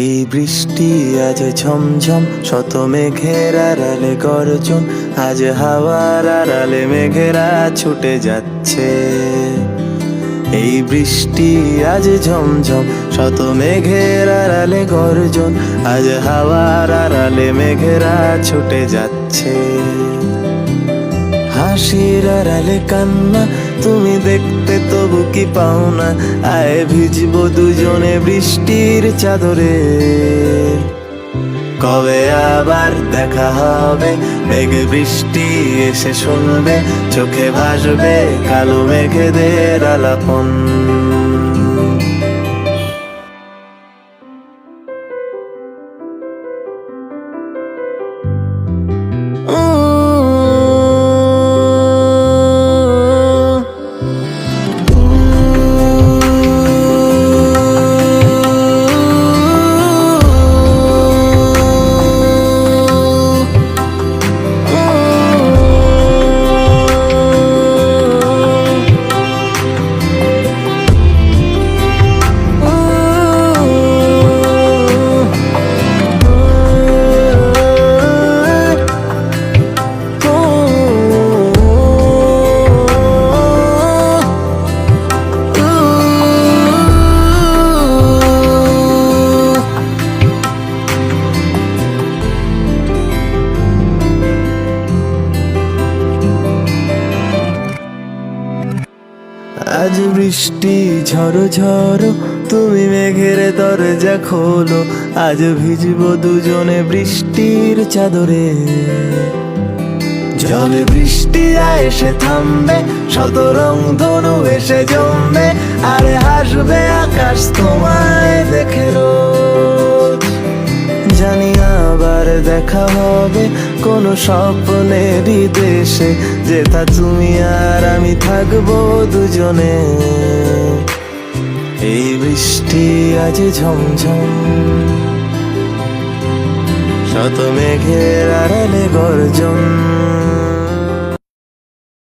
এই বৃষ্টি আজ ঝমঝম, শত মেঘের আড়ালে গর্জন, আজ হাওয়ার আড়ালে মেঘেরা ছুটে যাচ্ছে। এই বৃষ্টি আজ ঝমঝম, শত মেঘের আড়ালে গর্জন, আজ হাওয়ার আড়ালে মেঘেরা ছুটে যাচ্ছে। হাসির আড়ালে কান্না, তুমি দেখতে তবু কি পাও না আয় ভিজব দুজনে বৃষ্টির চাদরে। কবে আবার দেখা হবে? মেঘ বৃষ্টি এসে শুনবে, চোখে ভাসবে কালো মেঘেদের আলাপন। আজ বৃষ্টি, ঝড়ো ঝড়ো, তুমি মেঘের দরজা খোলো। আজ ভিজবো দুজনে বৃষ্টির চাদরে। জলে বৃষ্টি এসে থামবে, শত রং ধনু এসে জমবে, আরে হাসবে আকাশ তোমায় দেখে রোজ। জানি আবার দেখা হবে কোন স্বপ্নেরই দেশে, যেথা তুমি আর আমি থাকব দুজনে। এই বৃষ্টি আজ ঝমঝম। শত মেঘের আড়ালে গর্জন।